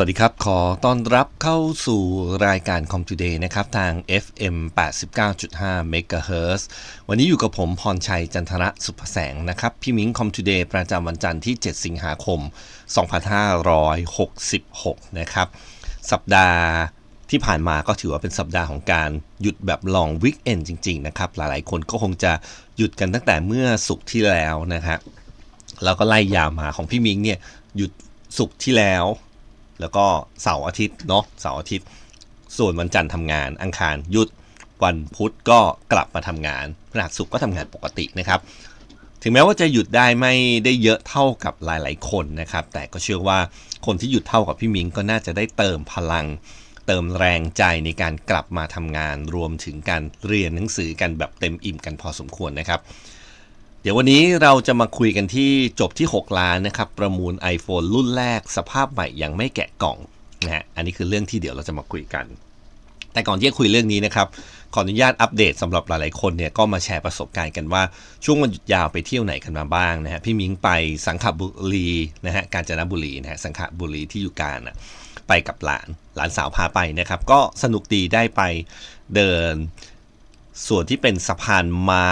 สวัสดีครับ ขอต้อนรับเข้าสู่รายการ Com Today นะครับ ทาง FM 89.5 MHz วันนี้อยู่กับผมพรชัยจันทระสุภแสงนะครับ พี่มิ้ง Com Today ประจำวันจันทร์ที่ 7 สิงหาคม 2566 นะครับ สัปดาห์ที่ผ่านมาก็ถือว่าเป็นสัปดาห์ของการหยุดแบบลองวิกเอนจริง ๆ นะครับ หลายๆ คนก็คงจะหยุดกันตั้งแต่เมื่อสุกที่แล้วนะฮะแล้วก็ไล่ยาวมาของพี่มิ้งเนี่ยหยุดสุกที่แล้ว แล้วก็เสาร์อาทิตย์เนาะเสาร์อาทิตย์ ส่วนวันจันทร์ทำงานอังคารหยุดวันพุธก็กลับมาทำงานพฤหัสศุกร์ก็ทำงานปกตินะครับถึงแม้ว่าจะหยุดได้ไม่ได้เยอะเท่ากับหลาย ๆ คนนะครับ แต่ก็เชื่อว่าคนที่หยุดเท่ากับพี่มิงก็น่าจะได้เติมพลัง เติมแรงใจในการกลับมาทำงาน รวมถึงการเรียนหนังสือกันแบบเต็มอิ่มกันพอสมควรนะครับ ดี๋ยววันนี้เราจะมาคุยกันที่จบที่ 6 ล้านนะครับ ประมูล iPhone รุ่นแรกสภาพใหม่ยังไม่แกะกล่องนะฮะอันนี้คือเรื่องที่เดี๋ยวเราจะมาคุยกัน แต่ก่อนที่จะคุยเรื่องนี้นะครับ ขออนุญาตอัปเดตสำหรับหลายๆคนเนี่ยก็มาแชร์ประสบการณ์กันว่าช่วงวันหยุดยาวไปเที่ยวไหนกันมาบ้างนะฮะพี่มิ้งไปสังขบุรีนะฮะกาญจนบุรีนะฮะสังขบุรีที่อยู่กาญนะไปกับหลานหลานสาวพาไปนะครับ ก็สนุกดีได้ไปเดินส่วนที่เป็นสะพานไม้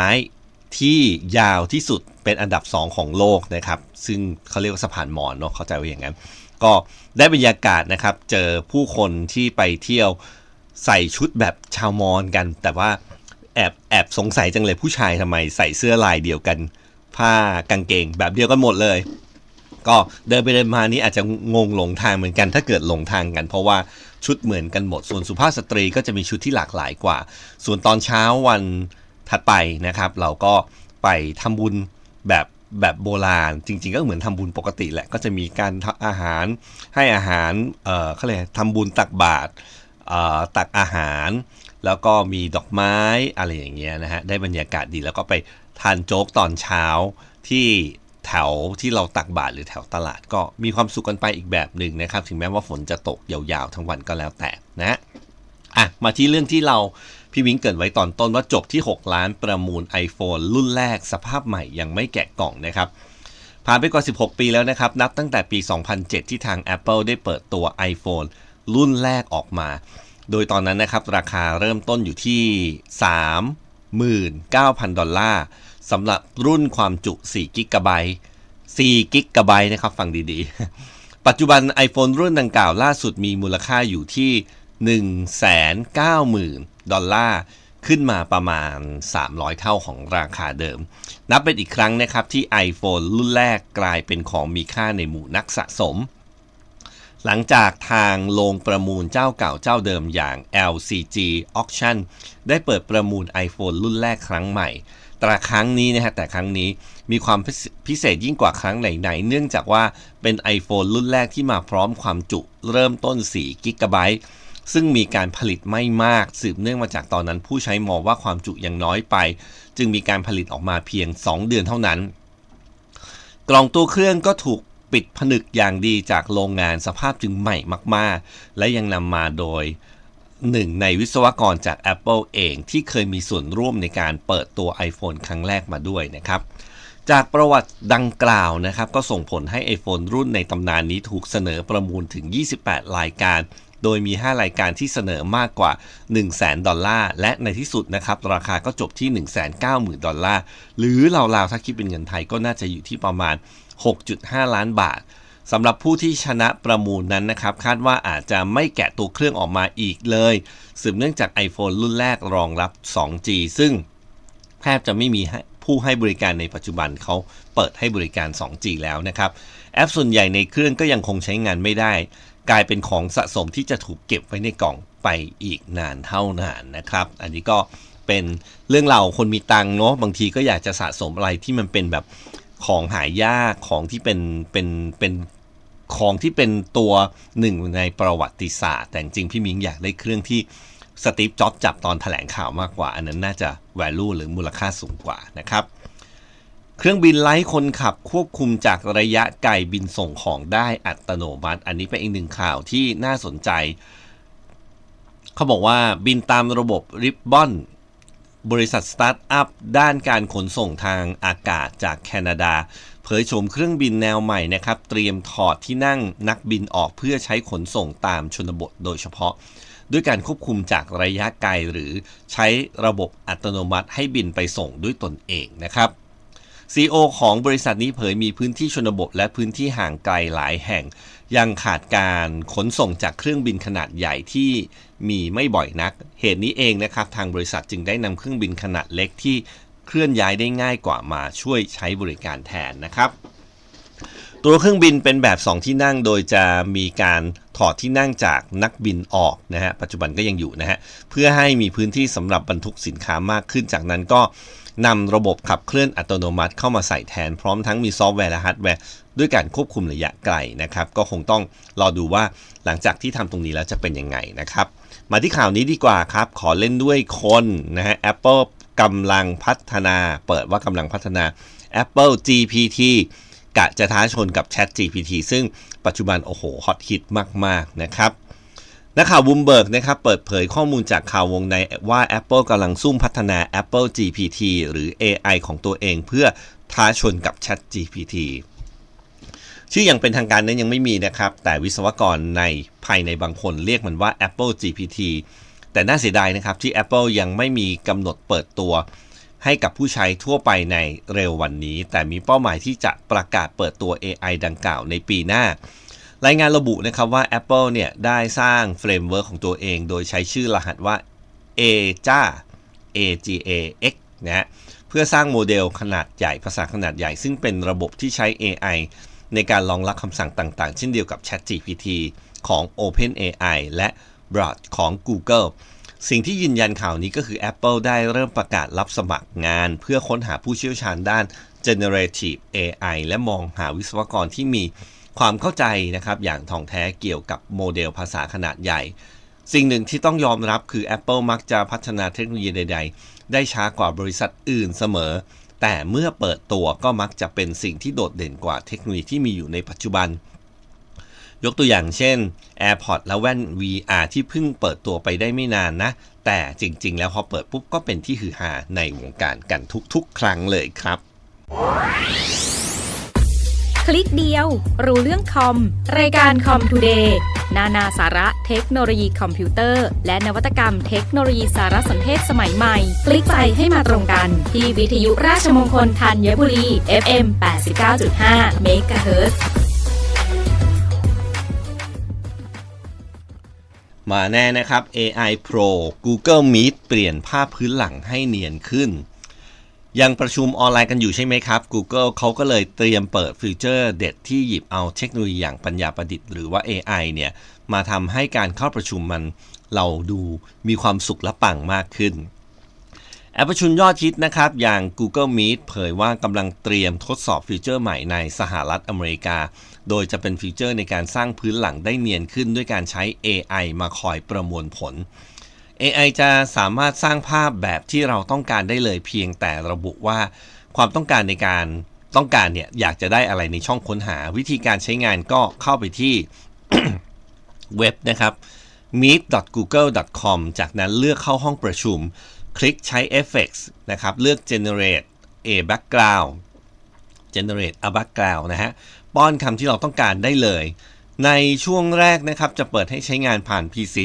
ที่ยาวที่สุดเป็นอันดับ 2 ของโลกนะครับ ซึ่งเขาเรียกว่าสะพานมอญเนาะเข้าใจว่าอย่างนั้น ก็ได้บรรยากาศนะครับ เจอผู้คนที่ไปเที่ยวใส่ชุดแบบชาวมอญกัน แต่ว่าแอบแอบสงสัยจังเลยผู้ชายทำไมใส่เสื้อลายเดียวกัน ผ้ากางเกงแบบเดียวกันหมดเลย ก็เดินไปเดินมานี้อาจจะงงหลงทางเหมือนกันถ้าเกิดหลงทางกัน เพราะว่าชุดเหมือนกันหมด ส่วนสุภาพสตรีก็จะมีชุดที่หลากหลายกว่า ส่วนตอนเช้าวัน ถัดไปนะครับ เราก็ไปทำบุญแบบแบบโบราณ จริง ๆ ก็เหมือนทำบุญปกติแหละ ก็จะมีการทำอาหารให้อาหารเอ่อเขาเรียกทำบุญตักบาตรเอ่อตักอาหาร แล้วก็มีดอกไม้อะไรอย่างเงี้ยนะฮะได้บรรยากาศดีแล้วก็ไปทานโจ๊กตอนเช้าที่แถวที่เราตักบาตรหรือแถวตลาดก็มีความสุขกันไปอีกแบบหนึ่งนะครับ ถึงแม้ว่าฝนจะตกยาวๆทั้งวันก็แล้วแต่นะอะมาที่เรื่องที่เรา พี่วิงเกินไว้ตอนต้นว่าจบที่ 6 ล้านประมูล iPhone รุ่นแรกสภาพใหม่ยังไม่แกะกล่องนะครับผ่านไปกว่า 16 ปีแล้วนะครับ นับตั้งแต่ปี 2007 ที่ทาง Apple ได้เปิดตัว iPhone รุ่นแรกออกมา โดยตอนนั้นนะครับ ราคาเริ่มต้นอยู่ที่ 39,000 ดอลลาร์สำหรับรุ่นความจุ4กิกะไบต์4กิกะไบต์นะครับ ฟังดีๆ ปัจจุบัน iPhone รุ่นดังกล่าวล่าสุดมีมูลค่าอยู่ที่ 190,000 ดอลลาร์ขึ้นมาประมาณ 300 เท่าของราคาเดิม นับเป็นอีกครั้งนะครับที่ iPhone รุ่นแรกกลายเป็นของมีค่าในหมู่นักสะสม หลังจากทางโรงประมูลเจ้าเก่าเจ้าเดิมอย่าง LCG Auction ได้เปิดประมูล iPhone รุ่นแรกครั้งใหม่ แต่ครั้งนี้นะฮะแต่ครั้งนี้มีความพิเศษยิ่งกว่าครั้งไหนๆเนื่องจากว่าเป็น iPhone รุ่นแรกที่มาพร้อมความจุเริ่มต้น4กิกะไบต์ ซึ่งมีการผลิตไม่มากสืบเนื่องมาจากตอนนั้นผู้ใช้มองว่าความจุยังน้อยไป จึงมีการผลิตออกมาเพียง 2 เดือนเท่านั้น กล่องตัวเครื่องก็ถูกปิดผนึกอย่างดีจากโรงงานสภาพจึงใหม่มาก ๆ และยังนำมาโดยหนึ่งในวิศวกรจาก Apple เองที่เคยมีส่วนร่วมในการเปิดตัว iPhone ครั้งแรกมาด้วยนะครับ จากประวัติดังกล่าวนะครับ ก็ส่งผลให้ iPhone รุ่นในตำนานนี้ถูกเสนอประมูลถึง 28 รายการ โดยมี 5 รายการที่เสนอมากกว่า 1 0 0 0 0แดอลลาร์ และในที่สุดนะครับราคาก็จบที่ 190,000 ดอลลาร์ หรือราวๆถ้าคิดเป็นเงินไทยก็น่าจะอยู่ที่ประมาณ 6.5 ล้านบาทสำหรับผู้ที่ชนะประมูลนั้นนะครับ คาดว่าอาจจะไม่แกะตัวเครื่องออกมาอีกเลย สืบเนื่องจาก iPhone รุ่นแรกรองรับ 2G ซึ่งแทบจะไม่มีผู้ให้บริการในปัจจุบันเขาเปิดให้บริการ 2G แล้วนะครับ แอปส่วนใหญ่ในเครื่องก็ยังคงใช้งานไม่ได้ กลายเป็นของสะสมที่จะถูกเก็บไว้ในกล่องไปอีกนานเท่านานนะครับ อันนี้ก็เป็นเรื่องเราคนมีตังค์เนาะบางทีก็อยากจะสะสมอะไรที่มันเป็นแบบของหายากของที่เป็นเป็นเป็นของที่เป็นตัวหนึ่งในประวัติศาสตร์ แต่จริงพี่มิงอยากได้เครื่องที่สตีฟจ็อบจับตอนแถลงข่าวมากกว่า อันนั้นน่าจะ value หรือมูลค่าสูงกว่านะครับ เครื่องบินไร้คนขับควบคุมจากระยะไกลบินส่งของได้อัตโนมัติ อันนี้เป็นอีกหนึ่งข่าวที่น่าสนใจ เขาบอกว่าบินตามระบบริบบอนบริษัทสตาร์ทอัพด้านการขนส่งทางอากาศจากแคนาดา เผยโฉมเครื่องบินแนวใหม่นะครับ เตรียมถอดที่นั่งนักบินออกเพื่อใช้ขนส่งตามชนบทโดยเฉพาะ ด้วยการควบคุมจากระยะไกลหรือใช้ระบบอัตโนมัติให้บินไปส่งด้วยตนเองนะครับ CEO ของบริษัทนี้เผยมีพื้นที่ชนบทและพื้นที่ห่างไกลหลายแห่ง ยังขาดการขนส่งจากเครื่องบินขนาดใหญ่ที่มีไม่บ่อยนัก เหตุนี้เองนะครับทางบริษัทจึงได้นำเครื่องบินขนาดเล็กที่เคลื่อนย้ายได้ง่ายกว่ามาช่วยใช้บริการแทนนะครับ ตัวเครื่องบินเป็นแบบ 2 ที่นั่งโดยจะมีการถอดที่นั่งจากนักบินออกนะฮะปัจจุบันก็ยังอยู่นะฮะเพื่อให้มีพื้นที่สำหรับบรรทุกสินค้ามากขึ้นจากนั้นก็ นำระบบขับเคลื่อนอัตโนมัติเข้ามาใส่แทนพร้อมทั้งมีซอฟต์แวร์และฮาร์ดแวร์ด้วยการควบคุมระยะไกลนะครับ ก็คงต้องรอดูว่าหลังจากที่ทำตรงนี้แล้วจะเป็นยังไงนะครับ มาที่ข่าวนี้ดีกว่าครับ ขอเล่นด้วยคนนะฮะ Apple กำลังพัฒนา เปิดว่ากำลังพัฒนา Apple GPT กะจะท้าชนกับ Chat GPT ซึ่งปัจจุบันโอ้โหฮอตฮิตมาก ๆ นะครับ นักข่าวบูมเบิร์กนะครับเปิดเผยข้อมูลจากข่าววงในว่า Apple กำลังซุ่มพัฒนา Apple GPT หรือ AI ของตัวเองเพื่อท้าชนกับ Chat GPT ชื่ออย่างเป็นทางการนั้นยังไม่มีนะครับ แต่วิศวกรในภายในบางคนเรียกมันว่า Apple GPT แต่น่าเสียดายนะครับที่ Apple ยังไม่มีกำหนดเปิดตัว ให้กับผู้ใช้ทั่วไปในเร็ววันนี้ แต่มีเป้าหมายที่จะประกาศเปิดตัว AI ดังกล่าวในปีหน้า รายงานระบุนะครับว่า Apple เนี่ยได้สร้างเฟรมเวิร์กของตัวเอง โดยใช้ชื่อรหัสว่า AJA AGA X นะฮะเพื่อสร้างโมเดลขนาดใหญ่ภาษาขนาดใหญ่ ซึ่งเป็นระบบที่ใช้ AI ในการรองรับคำสั่งต่างๆ เช่นเดียวกับ ChatGPT ของ OpenAI และ Bard ของ Google สิ่งที่ยืนยันข่าวนี้ก็คือ Apple ได้เริ่มประกาศรับสมัครงาน เพื่อค้นหาผู้เชี่ยวชาญด้าน Generative AI และมองหาวิศวกรที่มี ความเข้าใจนะครับอย่างท่องแท้เกี่ยวกับโมเดลภาษาขนาดใหญ่ สิ่งหนึ่งที่ต้องยอมรับคือ Apple มักจะพัฒนาเทคโนโลยีใด ๆ ได้ช้ากว่าบริษัทอื่นเสมอ แต่เมื่อเปิดตัวก็มักจะเป็นสิ่งที่โดดเด่นกว่าเทคโนโลยีที่มีอยู่ในปัจจุบัน ยกตัวอย่างเช่น AirPods และแว่น VR ที่เพิ่งเปิดตัวไปได้ไม่นานนะ แต่จริงๆ แล้วพอเปิดปุ๊บก็เป็นที่ฮือฮาในวงการกันทุกๆ ครั้งเลยครับ คลิกเดียว รู้เรื่องคอม รายการคอมทูเดย์นานาสาระเทคโนโลยีคอมพิวเตอร์ และนวัตกรรมเทคโนโลยีสารสนเทศสมัยใหม่ คลิกไปให้มาตรงกัน ที่วิทยุราชมงคลธัญบุรี FM 89.5 MHz มาแน่นะครับ AI Pro Google Meet เปลี่ยนภาพพื้นหลังให้เนียนขึ้น ยังประชุมออนไลน์กันอยู่ใช่ไหมครับ Google เขาก็เลยเตรียมเปิดฟีเจอร์เด็ดที่หยิบเอาเทคโนโลยีอย่างปัญญาประดิษฐ์หรือว่า AI เนี่ย มาทำให้การเข้าประชุมมันเราดูมีความสุขและปังมากขึ้น แอปประชุมยอดฮิตนะครับ อย่าง Google Meet เผยว่ากำลังเตรียมทดสอบฟีเจอร์ใหม่ในสหรัฐอเมริกา โดยจะเป็นฟีเจอร์ในการสร้างพื้นหลังได้เนียนขึ้นด้วยการใช้ AI มาคอยประมวลผล AI จะสามารถสร้างภาพแบบที่เราต้องการได้เลยเพียงแต่ระบุว่าความต้องการในการต้องการเนี่ยอยากจะได้อะไรในช่องค้นหาวิธีการใช้งานก็เข้าไปที่ เว็บนะครับ meet.google.com จากนั้นเลือกเข้าห้องประชุม คลิกใช้ Effects นะครับ เลือก generate a background generate a background นะฮะ ป้อนคำที่เราต้องการได้เลย ในช่วงแรกนะครับจะเปิดให้ใช้งานผ่าน PC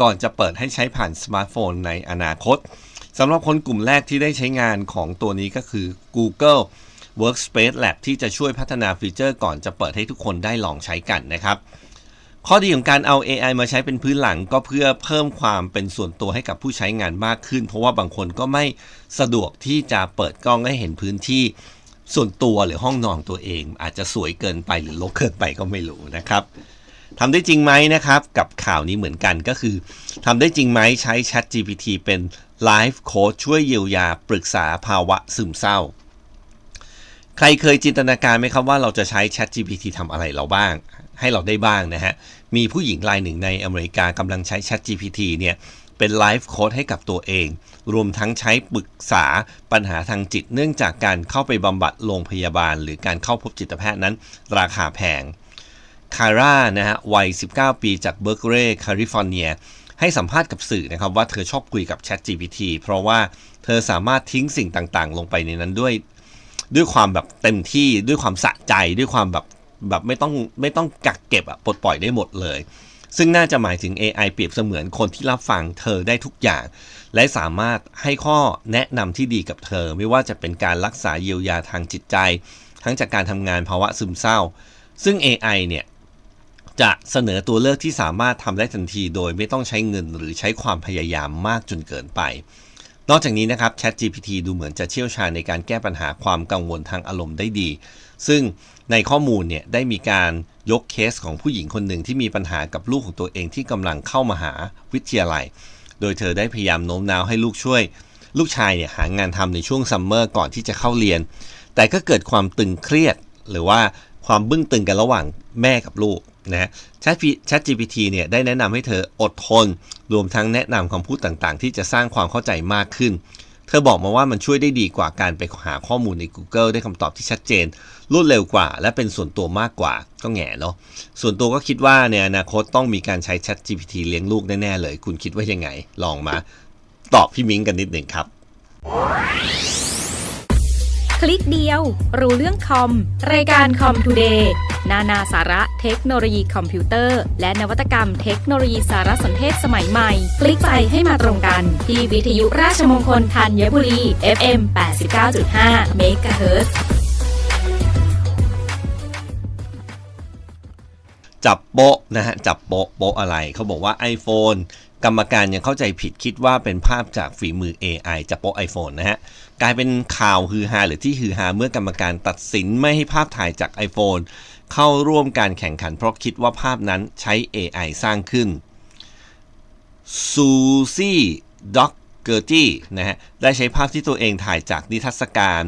ก่อนจะเปิดให้ใช้ผ่านสมาร์ทโฟนในอนาคตสำหรับคนกลุ่มแรกที่ได้ใช้งานของตัวนี้ก็คือ Google Workspace Lab ที่จะช่วยพัฒนาฟีเจอร์ก่อนจะเปิดให้ทุกคนได้ลองใช้กันนะครับ ข้อดีของการเอา AI มาใช้เป็นพื้นหลังก็เพื่อเพิ่มความเป็นส่วนตัวให้กับผู้ใช้งานมากขึ้น เพราะว่าบางคนก็ไม่สะดวกที่จะเปิดกล้องให้เห็นพื้นที่ ส่วนตัวหรือห้องนอนตัวเอง อาจจะสวยเกินไปหรือรกเกินไปก็ไม่รู้นะครับทำได้จริงไหมนะครับ กับข่าวนี้เหมือนกันก็คือทำได้จริงไหมใช้ Chat GPT เป็น Life Coach ช่วยเยียวยาปรึกษาภาวะซึมเศร้า ใครเคยจินตนาการไหมครับว่าเราจะใช้ Chat GPT ทำอะไรเราบ้าง ให้เราได้บ้างนะฮะ มีผู้หญิงรายหนึ่งในอเมริกากำลังใช้ Chat GPT เนี่ย เป็นไลฟ์โค้ดให้กับตัวเอง รวมทั้งใช้ปรึกษาปัญหาทางจิต เนื่องจากการเข้าไปบำบัดโรงพยาบาล หรือการเข้าพบจิตแพทย์นั้น ราคาแพงคาร่านะฮะวัย 19 ปีจากเบอร์เกเรย์แคลิฟอร์เนียให้สัมภาษณ์กับสื่อนะครับว่าเธอชอบคุยกับ Chat GPT เพราะว่าเธอสามารถทิ้งสิ่งต่างๆ ลงไปในนั้นด้วย ด้วยความแบบเต็มที่ด้วยความสะใจด้วยความแบบแบบไม่ต้องไม่ต้องกักเก็บอะปลดปล่อยได้หมดเลย ซึ่งน่าจะหมายถึง AI เปรียบเสมือนคนที่รับฟังเธอได้ทุกอย่าง และสามารถให้ข้อแนะนำที่ดีกับเธอ ไม่ว่าจะเป็นการรักษาเยียวยาทางจิตใจ ทั้งจากการทำงานภาวะซึมเศร้า ซึ่ง AI เนี่ยจะเสนอตัวเลือกที่สามารถทำได้ทันทีโดยไม่ต้องใช้เงินหรือใช้ความพยายามมากจนเกินไป นอกจากนี้นะครับ ChatGPT ดูเหมือนจะเชี่ยวชาญในการแก้ปัญหาความกังวลทางอารมณ์ได้ดี ซึ่ง ในข้อมูลเนี่ยได้มีการยกเคสของผู้หญิงคนหนึ่งที่มีปัญหากับลูกของตัวเองที่กำลังเข้ามาหาวิทยาลัย โดยเธอได้พยายามโน้มน้าวให้ลูกช่วย ลูกชายเนี่ยหางานทำในช่วงซัมเมอร์ก่อนที่จะเข้าเรียน แต่ก็เกิดความตึงเครียด หรือว่าความบึ้งตึงกันระหว่างแม่กับลูกนะ Chat GPT เนี่ยได้แนะนำให้เธออดทน รวมทั้งแนะนำคำพูดต่างๆ ที่จะสร้างความเข้าใจมากขึ้น เธอบอกมาว่ามันช่วยได้ดีกว่าการไปหาข้อมูลใน Google ได้คำตอบที่ชัดเจน รวดเร็วกว่า และเป็นส่วนตัวมากกว่าก็แง่เนาะส่วนตัวก็คิดว่าในอนาคตต้องมีการใช้ Chat GPT เลี้ยงลูกแน่ๆเลย คุณคิดว่ายังไง ลองมาตอบพี่มิ้งกันนิดหนึ่งครับ คลิกเดียว รู้เรื่องคอม รายการคอมทูเดย์ นานาสาระเทคโนโลยีคอมพิวเตอร์ และนวัตกรรมเทคโนโลยีสารสนเทศสมัยใหม่ คลิกไปให้มาตรงกัน ที่วิทยุราชมงคลธัญบุรี FM 89.5เมกะเฮิรตจับโปะนะฮะ จับโปะโปะอะไร เขาบอกว่า iPhone กรรมการยังเข้าใจผิดคิดว่าเป็นภาพจากฝีมือ AI จับโปะ iPhone นะฮะ กลายเป็นข่าวฮือฮาหรือที่ฮือฮาเมื่อกรรมการตัดสินไม่ให้ภาพถ่ายจาก iPhone เข้าร่วมการแข่งขันเพราะคิดว่าภาพนั้นใช้ AI สร้างขึ้นซูซี่ด็อกเกอร์ตี้นะฮะได้ใช้ภาพที่ตัวเองถ่ายจากนิทรรศการ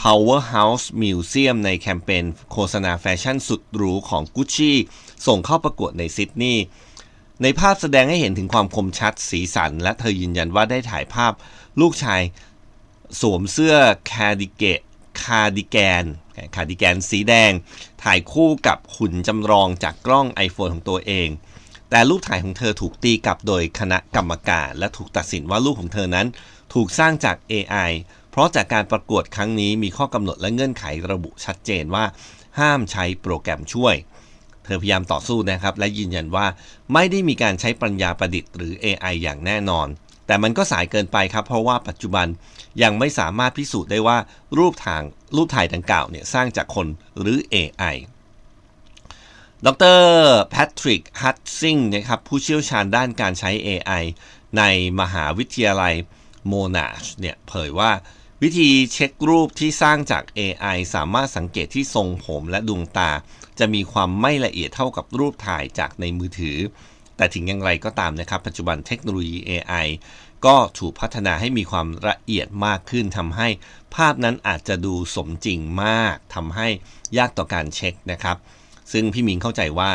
Powerhouse Museum ในแคมเปญโฆษณาแฟชั่นสุดหรูของ Gucci ส่งเข้าประกวดในซิดนีย์ในภาพแสดงให้เห็นถึงความคมชัดสีสัน และเธอยืนยันว่าได้ถ่ายภาพ ลูกชายสวมเสื้อคาร์ดิเกะคาร์ดิแกนคาร์ดิแกนสีแดง ถ่ายคู่กับหุ่นจำลองจากกล้อง iPhone ของตัวเอง แต่รูปถ่ายของเธอถูกตีกลับโดยคณะกรรมการ และถูกตัดสินว่ารูปของเธอนั้น ถูกสร้างจาก AI เพราะจากการประกวดครั้งนี้มีข้อกำหนดและเงื่อนไขระบุชัดเจนว่า ห้ามใช้โปรแกรมช่วย เธอพยายามต่อสู้นะครับ และยืนยันว่าไม่ได้มีการใช้ปัญญาประดิษฐ์หรือ AI อย่างแน่นอน แต่มันก็สายเกินไปครับ เพราะว่าปัจจุบันยังไม่สามารถพิสูจน์ได้ว่ารูปถ่างรูปถ่ายดังกล่าวเนี่ยสร้างจากคนหรือ AI ดรแพทริกฮัตซิงนะครับผู้เชี่ยวชาญด้านการใช้ AI ในมหาวิทยาลัยโมนาชเนี่ยเผยว่าวิธีเช็ครูปที่สร้างจาก AI สามารถสังเกตที่ทรงผมและดวงตา จะมีความไม่ละเอียดเท่ากับรูปถ่ายจากในมือถือ แต่ถึงอย่างไรก็ตามนะครับ ปัจจุบันเทคโนโลยี AI ก็ถูกพัฒนาให้มีความละเอียดมากขึ้นทำให้ภาพนั้นอาจจะดูสมจริงมากทำให้ยากต่อการเช็คนะครับ ซึ่งพี่มิงเข้าใจว่า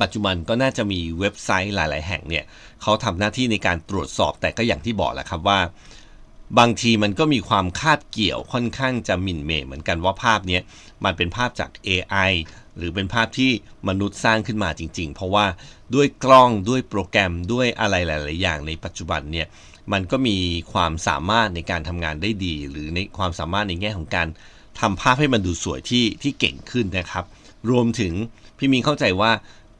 ปัจจุบันก็น่าจะมีเว็บไซต์หลาย ๆ แห่งเนี่ยเขาทำหน้าที่ในการตรวจสอบแต่ก็อย่างที่บอกแหละครับว่า บางทีมันก็มีความคาดเกี่ยวค่อนข้างจะหมิ่นเมย์เหมือนกันว่าภาพนี้มันเป็นภาพจาก AI หรือเป็นภาพที่มนุษย์สร้างขึ้นมาจริง ๆ เพราะว่าด้วยกล้องด้วยโปรแกรมด้วยอะไรหลาย ๆ อย่างในปัจจุบันเนี่ยมันก็มีความสามารถในการทำงานได้ดี หรือในความสามารถในแง่ของการทำภาพให้มันดูสวยที่ที่เก่งขึ้นนะครับ รวมถึงพี่มิงเข้าใจว่า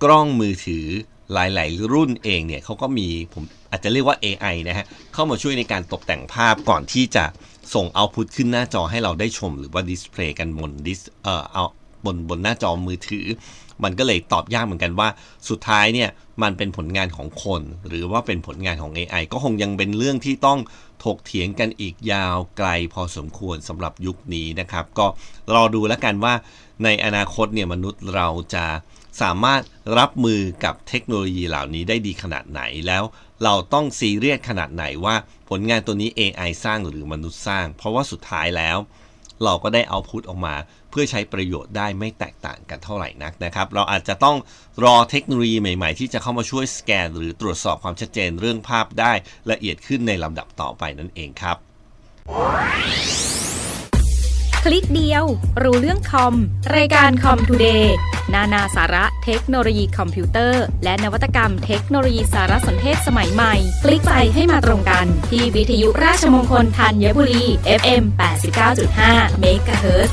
กล้องมือถือหลาย ๆ รุ่นเองเนี่ยเขาก็มีผมอาจจะเรียกว่า AI นะฮะเข้ามาช่วยในการตกแต่งภาพก่อนที่จะส่งเอาพุตขึ้นหน้าจอให้เราได้ชมหรือว่าดิสเพลย์กันบนดิสเอ่อเอา บนบนหน้าจอมือถือ มันก็เลยตอบยากเหมือนกันว่า สุดท้ายเนี่ยมันเป็นผลงานของคน หรือว่าเป็นผลงานของ AI ก็คงยังเป็นเรื่องที่ต้องถกเถียงกันอีกยาวไกลพอสมควรสำหรับยุคนี้นะครับ ก็รอดูแล้วกันว่าในอนาคตเนี่ยมนุษย์เราจะสามารถรับมือกับเทคโนโลยีเหล่านี้ได้ดีขนาดไหนแล้ว เราต้องซีเรียสขนาดไหนว่าผลงานตัวนี้ AI สร้างหรือมนุษย์สร้าง เพราะว่าสุดท้ายแล้ว เราก็ได้เอาพุทออกมา เพื่อใช้ประโยชน์ได้ไม่แตกต่างกันเท่าไหร่นักนะครับ เราอาจจะต้องรอเทคโนโลยีใหม่ๆ ที่จะเข้ามาช่วยสแกน หรือตรวจสอบความชัดเจนเรื่องภาพได้ละเอียดขึ้นในลำดับต่อไปนั่นเองครับ ลิกเดียว รู้เรื่องคอม รายการคอมทูเดย์นานาสาระเทคโนโลยีคอมพิวเตอร์ และนวัตกรรมเทคโนโลยีสารสนเทศสมัยใหม่ คลิกไปให้มาตรงกัน ที่วิทยุราชมงคลธัญบุรี FM 89.5 MHz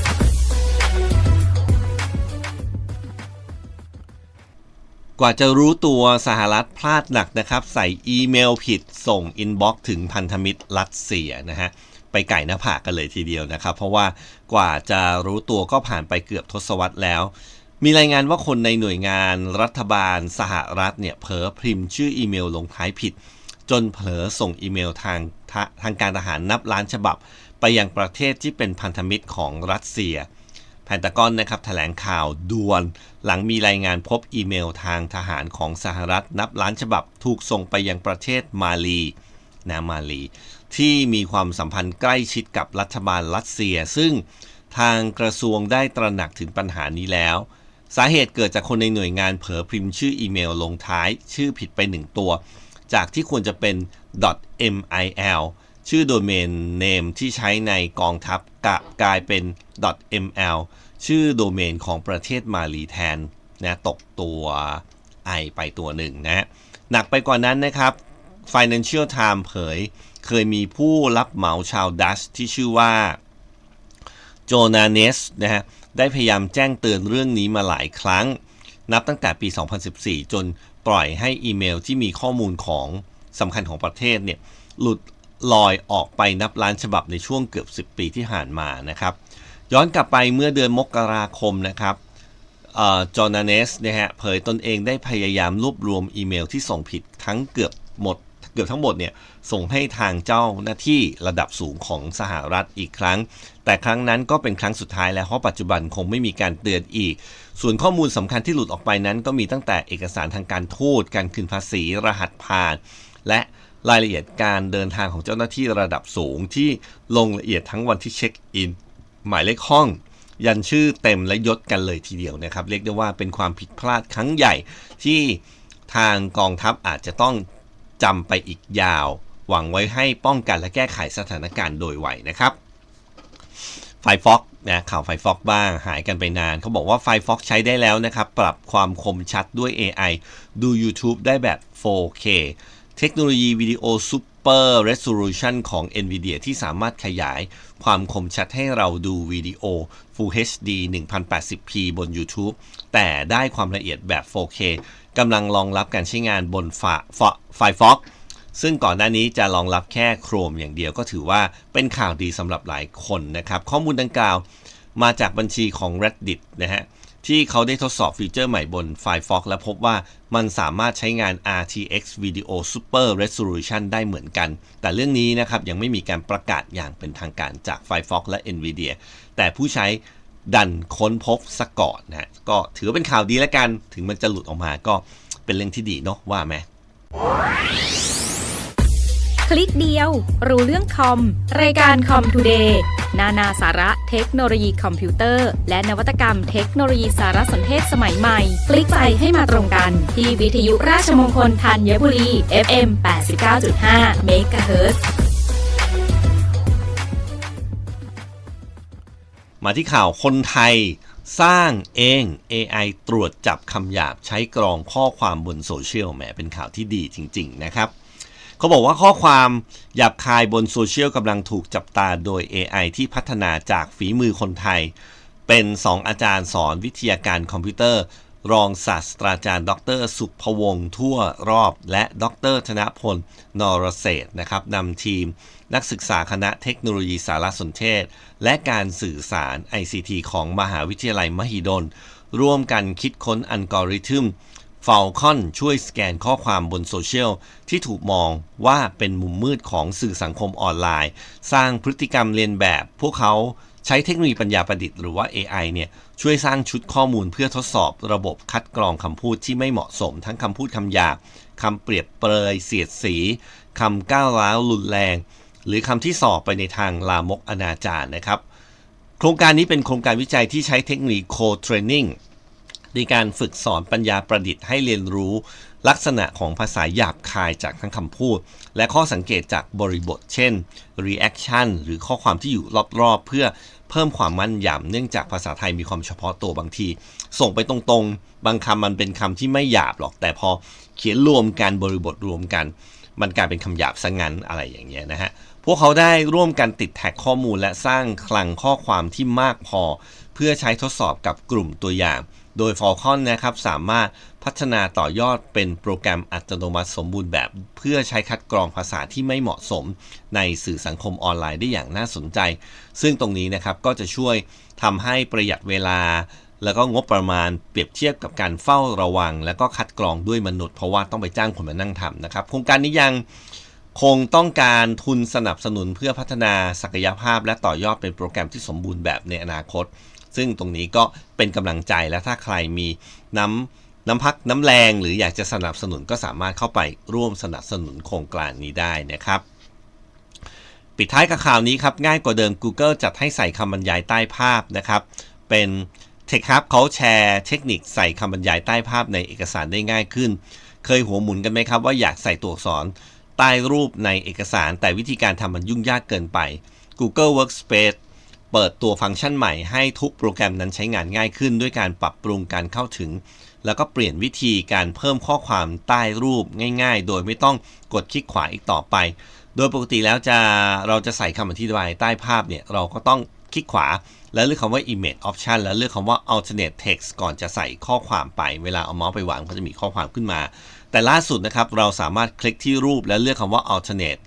กว่าจะรู้ตัวสหรัฐพลาดหนักนะครับ ใส่อีเมลผิดส่งอินบ็อกซ์ถึงพันธมิตรรัสเซียนะฮะ ไปไก่หน้าผากกันเลยทีเดียวนะครับ เพราะว่ากว่าจะรู้ตัวก็ผ่านไปเกือบทศวรรษแล้ว มีรายงานว่าคนในหน่วยงานรัฐบาลสหรัฐเนี่ยเผลอพิมพ์ชื่ออีเมลลงท้ายผิด จนเผลอส่งอีเมลทางทาทางการทหารนับล้านฉบับ ไปยังประเทศที่เป็นพันธมิตรของรัสเซียแพนตากอนนะครับแถลงข่าวด่วน หลังมีรายงานพบอีเมลทางทหารของสหรัฐนับล้านฉบับ ถูกส่งไปยังประเทศมาลี นะมาลี ที่มีความสัมพันธ์ใกล้ชิดกับรัฐบาลรัสเซีย ซึ่งทางกระทรวงได้ตระหนักถึงปัญหานี้แล้ว สาเหตุเกิดจากคนในหน่วยงานเผลอพิมพ์ชื่ออีเมลลงท้าย ชื่อผิดไปหนึ่งตัว จากที่ควรจะเป็น .mil ชื่อโดเมนเนมที่ใช้ในกองทัพกลับกลายเป็น .ml ชื่อโดเมนของประเทศมาลีแทนนะตกตัว i ไปตัวหนึ่งนะหนักไปกว่านั้นนะครับ Financial Times เผย เคยมีผู้รับเหมาชาวดัชที่ชื่อว่าโจนาเนสนะฮะได้พยายามแจ้งเตือนเรื่องนี้มาหลายครั้ง นับตั้งแต่ปี 2014 จนปล่อยให้อีเมลที่มีข้อมูลของสำคัญของประเทศเนี่ยหลุดลอยออกไปนับล้านฉบับในช่วงเกือบ 10 ปีที่ผ่านมานะครับ ย้อนกลับไปเมื่อเดือนมกราคมนะครับจอนาเนสนะฮะเผยตนเองได้พยายามรวบรวมอีเมลที่ส่งผิดทั้งเกือบหมด เกือบทั้งหมดเนี่ยส่งให้ทางเจ้าหน้าที่ระดับสูงของสหรัฐอีกครั้ง แต่ครั้งนั้นก็เป็นครั้งสุดท้ายแล้วเพราะปัจจุบันคงไม่มีการเตือนอีก ส่วนข้อมูลสำคัญที่หลุดออกไปนั้น ก็มีตั้งแต่เอกสารทางการทูตการคืนภาษีรหัสผ่าน และรายละเอียดการเดินทางของเจ้าหน้าที่ระดับสูงที่ลงละเอียดทั้งวันที่เช็คอิน หมายเลขห้อง ยันชื่อเต็มและยศกันเลยทีเดียวนะครับ เรียกได้ว่าเป็นความผิดพลาดครั้งใหญ่ที่ทางกองทัพอาจจะต้อง จำไปอีกยาว หวังไว้ให้ป้องกันและแก้ไขสถานการณ์โดยไวนะครับ ไฟฟ็อกนะข่าวไฟฟ็อกบ้างหายกันไปนาน เขาบอกว่าไฟฟ็อกใช้ได้แล้วนะครับ ปรับความคมชัดด้วย AI ดู YouTube ได้แบบ 4K เทคโนโลยีวิดีโอ Super Resolution ของ NVIDIA ที่สามารถขยายความคมชัดให้เราดูวิดีโอ Full HD 1080p บน YouTube แต่ได้ความละเอียดแบบ 4K กำลังรองรับการใช้งานบนไฟฟอกซึ่งก่อนหน้านี้จะรองรับแค่ Chrome อย่างเดียวก็ถือว่าเป็นข่าวดีสำหรับหลายคนนะครับ ข้อมูลดังกล่าวมาจากบัญชีของ Reddit นะฮะ ที่เขาได้ทดสอบฟีเจอร์ใหม่บน Firefox และพบว่ามันสามารถใช้งาน RTX Video Super Resolution ได้เหมือนกัน แต่เรื่องนี้นะครับยังไม่มีการประกาศอย่างเป็นทางการจาก Firefox และ NVIDIA แต่ผู้ใช้ดันค้นพบสก่อนนะก็ถือเป็นข่าวดีแล้วกัน ถึงมันจะหลุดออกมาก็เป็นเรื่องที่ดีเนาะว่าไหม ลิกเดียว รู้เรื่องคอม รายการคอมทูเดย์นานาสาระเทคโนโลยีคอมพิวเตอร์ และนวัตกรรมเทคโนโลยีสารสนเทศสมัยใหม่ คลิกไปให้มาตรงกัน ที่วิทยุราชมงคลธัญบุรี FM 89.5 MHz มาที่ข่าวคนไทยสร้างเอง AI ตรวจจับคำหยาบใช้กรองข้อความบนโซเชียลแหมเป็นข่าวที่ดีจริง ๆ นะครับ เขาบอกว่าข้อความหยาบคายบนโซเชียลกำลังถูกจับตาโดย AI ที่พัฒนาจากฝีมือคนไทย เป็น 2 อาจารย์สอนวิทยาการคอมพิวเตอร์ รองศาสตราจารย์ ดร สุภวงศ์ทั่วรอบ และดร ธนพล นรเศรษฐ์นะครับนำทีมนักศึกษาคณะเทคโนโลยีสารสนเทศ และการสื่อสาร ICT ของมหาวิทยาลัยมหิดล ร่วมกันคิดค้นอัลกอริทึม Falcon ช่วยสแกนข้อความบนโซเชียลที่ถูกมองว่าเป็นมุมมืดของสื่อสังคมออนไลน์ สร้างพฤติกรรมเรียนแบบ พวกเขาใช้เทคโนโลยีปัญญาประดิษฐ์หรือว่า AI เนี่ยช่วยสร้างชุดข้อมูลเพื่อทดสอบระบบคัดกรองคำพูดที่ไม่เหมาะสม ทั้งคำพูดคำหยาบคำเปรียบเปรยเสียดสีคำก้าวร้าวรุนแรง หรือคำที่สอบไปในทางลามกอนาจารนะครับ โครงการนี้เป็นโครงการวิจัยที่ใช้เทคโนโลยี co-training ในการฝึกสอนปัญญาประดิษฐ์ให้เรียนรู้ลักษณะของภาษาหยาบคายจากทั้งคำพูด และข้อสังเกตจากบริบท เช่น reaction หรือข้อความที่อยู่รอบๆ เพื่อเพิ่มความมั่นยำเนื่องจากภาษาไทยมีความเฉพาะตัวบางที ส่งไปตรงๆ บางคำมันเป็นคำที่ไม่หยาบหรอก แต่พอเขียนรวมกันบริบทรวมกัน มันกลายเป็นคำหยาบซะงั้นอะไรอย่างเงี้ยนะฮะพวกเขาได้ร่วมกันติดแท็กข้อมูลและสร้างคลังข้อความที่มากพอ เพื่อใช้ทดสอบกับกลุ่มตัวอย่าง โดย Falcon นะครับสามารถพัฒนาต่อยอดเป็นโปรแกรมอัตโนมัติสมบูรณ์แบบ เพื่อใช้คัดกรองภาษาที่ไม่เหมาะสมในสื่อสังคมออนไลน์ได้อย่างน่าสนใจ ซึ่งตรงนี้นะครับก็จะช่วยทำให้ประหยัดเวลา แล้วก็งบประมาณเปรียบเทียบกับการเฝ้าระวัง แล้วก็คัดกรองด้วยมนุษย์เพราะว่าต้องไปจ้างคนมานั่งทำนะครับโครงการนี้ยังคงต้องการทุนสนับสนุนเพื่อพัฒนาศักยภาพ และต่อยอดเป็นโปรแกรมที่สมบูรณ์แบบในอนาคต ซึ่งตรงนี้ก็เป็นกำลังใจและถ้าใครมีน้ำน้ำพักน้ำแรงหรืออยากจะสนับสนุนก็สามารถเข้าไปร่วมสนับสนุนโครงการนี้ได้นะครับ ปิดท้ายกับข่าวนี้ครับง่ายกว่าเดิม Google จัดให้ใส่คำบรรยายใต้ภาพนะครับ เป็น Tech Hub เขาแชร์เทคนิคใส่คำบรรยายใต้ภาพในเอกสารได้ง่ายขึ้น เคยหัวหมุนกันไหมครับว่าอยากใส่ตัวอักษรใต้รูปในเอกสาร แต่วิธีการทำมันยุ่งยากเกินไป Google Workspace เปิดตัวฟังก์ชันใหม่ให้ทุกโปรแกรมนั้นใช้งานง่ายขึ้น ด้วยการปรับปรุงการเข้าถึง แล้วก็เปลี่ยนวิธีการเพิ่มข้อความใต้รูปง่าย ๆ โดยไม่ต้องกดคลิกขวาอีกต่อไป โดยปกติแล้วจะเราจะใส่คำอธิบายใต้ภาพเนี่ยเราก็ต้องคลิกขวา แล้วเลือกคำว่า image option แล้วเลือกคำว่า alternate text ก่อนจะใส่ข้อความไป เวลาเอาเมาส์ไปวางก็จะมีข้อความขึ้นมา แต่ล่าสุดนะครับเราสามารถคลิกที่รูปแล้วเลือกคำว่า alternate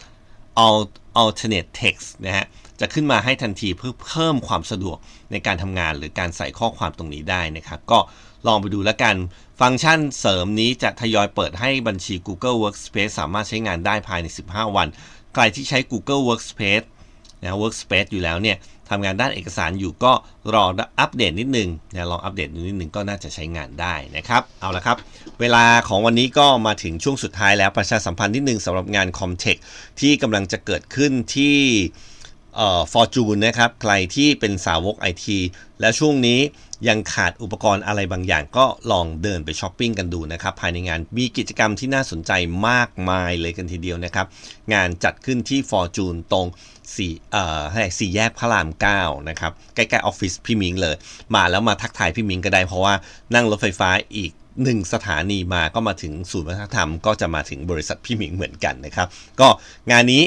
alt alternate text นะฮะ จะขึ้นมาให้ทันทีเพื่อเพิ่มความสะดวกในการทำงานหรือการใส่ข้อความตรงนี้ได้นะครับ ก็ลองไปดูแล้วกัน ฟังก์ชันเสริมนี้จะทยอยเปิดให้บัญชี Google Workspace สามารถใช้งานได้ภายใน 15 วัน ใครที่ใช้ Google Workspace นะ Workspace อยู่แล้วเนี่ยทำงานด้านเอกสารอยู่ก็รออัปเดตนิดนึงนะลองอัปเดตดูนิดนึงก็น่าจะใช้งานได้นะครับ เอาละครับ เวลาของวันนี้ก็มาถึงช่วงสุดท้ายแล้วประชาสัมพันธ์นิดนึงสำหรับงาน Comtech ที่กำลังจะเกิดขึ้นที่ เอ่อ Fortune นะครับ ใครที่เป็นสาวกไอทีและช่วงนี้ยังขาดอุปกรณ์อะไรบางอย่างก็ลองเดินไปช้อปปิ้งกันดูนะครับ ภายในงานมีกิจกรรมที่น่าสนใจมากมายเลยกันทีเดียวนะครับ งานจัดขึ้นที่ Fortune ตรงสี่เอ่อให้สี่แยกพระราม9นะครับ ใกล้ๆออฟฟิศพี่มิงเลย มาแล้วมาทักทายพี่มิงก็ได้เพราะว่านั่งรถไฟฟ้าอีกหนึ่งสถานีมาก็มาถึงศูนย์วัฒนธรรม ก็จะมาถึงบริษัทพี่หมิงเหมือนกันนะครับ ก็งานนี้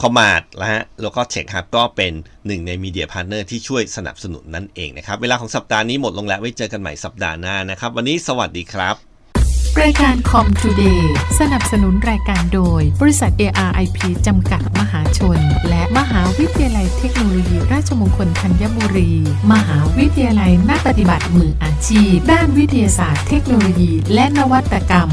คอมมาดแล้วฮะแล้วก็เช็คครับก็เป็นหนึ่งในมีเดียพาร์เนอร์ที่ช่วยสนับสนุนนั่นเองนะครับ เวลาของสัปดาห์นี้หมดลงแล้ว ไว้เจอกันใหม่สัปดาห์หน้านะครับ วันนี้สวัสดีครับรายการคอม Today สนับสนุนรายการโดย บริษัท ARIP จำกัดมหาชน และมหาวิทยาลัยเทคโนโลยีราชมงคลธัญบุรี มหาวิทยาลัยนักปฏิบัติมืออาชีพ ด้านวิทยาศาสตร์เทคโนโลยี และนวัตกรรม